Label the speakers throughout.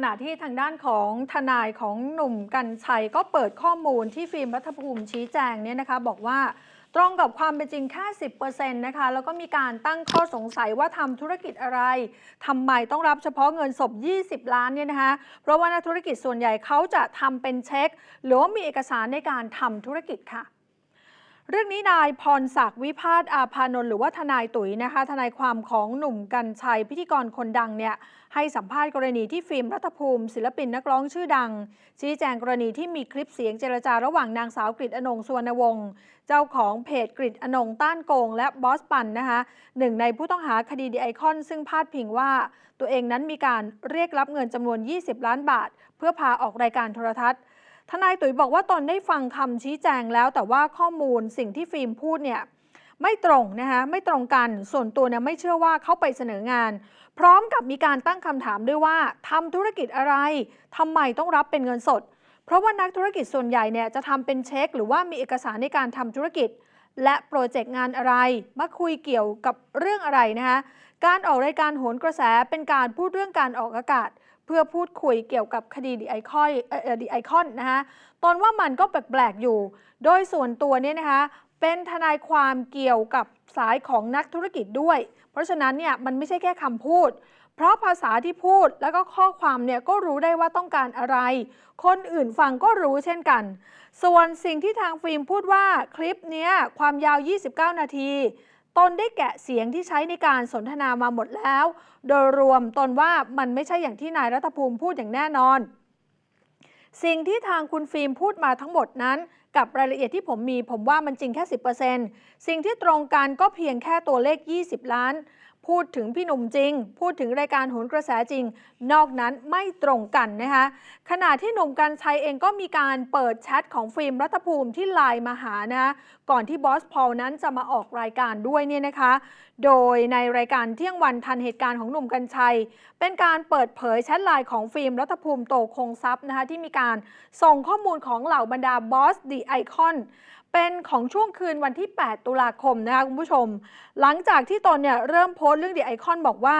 Speaker 1: ขณะที่ทางด้านของทนายของหนุ่มกัญชัยก็เปิดข้อมูลที่ฟิล์มรัฐภูมิชี้แจงเนี่ยนะคะ บอกว่าตรงกับความเป็นจริงแค่ 10%นะคะ แล้วก็มีการตั้งข้อสงสัยว่าทำธุรกิจอะไรทำไมต้องรับเฉพาะเงินสด20 ล้านเนี่ยนะคะ เพราะว่านักธุรกิจส่วนใหญ่เขาจะทำเป็นเช็ค หรือว่ามีเอกสารในการทำธุรกิจค่ะ เรื่องนี้นายพรศักดิ์วิพาทอาภานนท์หรือว่าทนายตุ๋ยนะคะ ทนายความของหนุ่มกัญชัยพิธีกรคนดังเนี่ยให้สัมภาษณ์กรณีที่ฟิล์มรัฐภูมิ ศิลปินนักร้องชื่อดัง ชี้แจงกรณีที่มีคลิปเสียงเจรจาระหว่างนางสาวกฤษอนงสวรรณวงศ์เจ้าของเพจกฤษอนงต้านโกง และบอสปันนะคะหนึ่งในผู้ต้องหาคดีดีไอคอน ซึ่งพาดพิงว่าตัวเองนั้นมีการเรียกรับเงินจำนวน 20 ล้านบาท เพื่อพาออกรายการโทรทัศน์ ทนายตุ๋ยบอกว่าตนได้ฟังคำชี้แจงแล้ว แต่ว่าข้อมูลสิ่งที่ฟิล์มพูดเนี่ยไม่ตรงนะคะไม่ตรงกันส่วนตัวเนี่ยไม่เชื่อว่าเขาไปเสนองาน พร้อมกับมีการตั้งคำถามด้วยว่าทำธุรกิจอะไรทำไมต้องรับเป็นเงินสด เพราะว่านักธุรกิจส่วนใหญ่เนี่ยจะทำเป็นเช็ค หรือว่ามีเอกสารในการทำธุรกิจ และโปรเจกต์งานอะไร มาคุยเกี่ยวกับเรื่องอะไรนะคะการออกรายการโหนกระแสเป็นการพูดเรื่องการออกอากาศ เพื่อพูดคุยเกี่ยวกับคดีดีไอคอนดีไอคอนนะคะตนว่ามันก็แปลกๆอยู่ โดยส่วนตัวเนี่ยนะคะเป็นทนายความเกี่ยวกับสายของนักธุรกิจด้วย เพราะฉะนั้นเนี่ยมันไม่ใช่แค่คำพูด เพราะภาษาที่พูดแล้วก็ข้อความเนี่ยก็รู้ได้ว่าต้องการอะไร คนอื่นฟังก็รู้เช่นกัน ส่วนสิ่งที่ทางฟิล์มพูดว่าคลิปเนี้ยความยาว 29 นาที ตนได้แกะเสียงที่ใช้ในการสนทนามาหมดแล้ว โดยรวมตนว่ามันไม่ใช่อย่างที่นายรัฐภูมิพูดอย่างแน่นอน สิ่งที่ทางคุณฟิล์มพูดมาทั้งหมดนั้นกับรายละเอียดที่ผมมีผมว่ามันจริงแค่ 10%สิ่งที่ตรงกันก็เพียงแค่ตัวเลข 20 ล้าน พูดถึงพี่หนุ่มจริง พูดถึงรายการโหนกระแสจริง นอกนั้นไม่ตรงกันนะคะขณะที่หนุ่มกัญชัยเองก็มีการเปิดแชทของฟิล์มรัฐภูมิที่ไลน์มาหานะก่อนที่บอสพอลนั้นจะมาออกรายการด้วยเนี่ยนะคะ โดยในรายการเที่ยงวันทันเหตุการณ์ของหนุ่มกัญชัย เป็นการเปิดเผยแชทไลน์ของฟิล์มรัฐภูมิโตคงทรัพย์นะคะที่มีการส่งข้อมูลของเหล่าบรรดาบอสดีไอคอนเป็นของช่วงคืนวันที่ 8 ตุลาคมนะคะคุณผู้ชม หลังจากที่ตนเนี่ยเริ่มโพสต์เรื่องดีไอคอนบอกว่า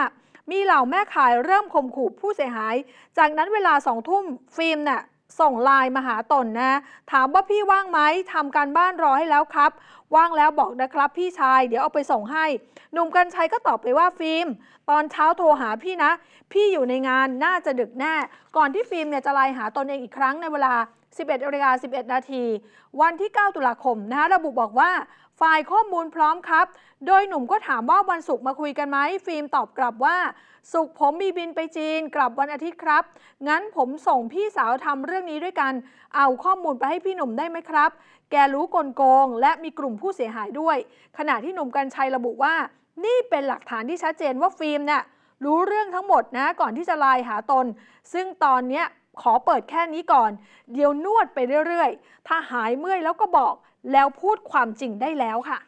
Speaker 1: มีเหล่าแม่ขายเริ่มข่มขู่ผู้เสียหาย จากนั้นเวลาสองทุ่มฟิล์มเนี่ยส่งไลน์มาหาตนนะ ถามว่าพี่ว่างไหมทำการบ้านรอให้แล้วครับ ว่างแล้วบอกนะครับ พี่ชายเดี๋ยวเอาไปส่งให้ หนุ่มกัญชัยก็ตอบไปว่าฟิล์ม ตอนเช้าโทรหาพี่นะ พี่อยู่ในงานน่าจะดึกแน่ ก่อนที่ฟิล์มเนี่ยจะไลน์หาตนเองอีกครั้งในเวลา 11นาฬิกา11 นาที วันที่ 9 ตุลาคมนะคะระบุบอกว่าฝ่ายข้อมูลพร้อมครับ โดยหนุ่มก็ถามว่าวันศุกร์มาคุยกันไหม ฟิล์มตอบกลับว่า ศุกร์ผมมีบินไปจีน กลับวันอาทิตย์ครับ งั้นผมส่งพี่สาวทำเรื่องนี้ด้วยกัน เอาข้อมูลไปให้พี่หนุ่มได้ไหมครับ แกรู้กลโกง และมีกลุ่มผู้เสียหายด้วย ขณะที่หนุ่มกัญชัยระบุว่า นี่เป็นหลักฐานที่ชัดเจนว่าฟิล์มเนี่ยรู้เรื่องทั้งหมดนะก่อนที่จะไลน์หาตน ซึ่งตอนเนี้ย ขอเปิดแค่นี้ก่อน เดี๋ยวนวดไปเรื่อยๆ ถ้าหายเมื่อยแล้วก็บอกแล้วพูดความจริงได้แล้วค่ะ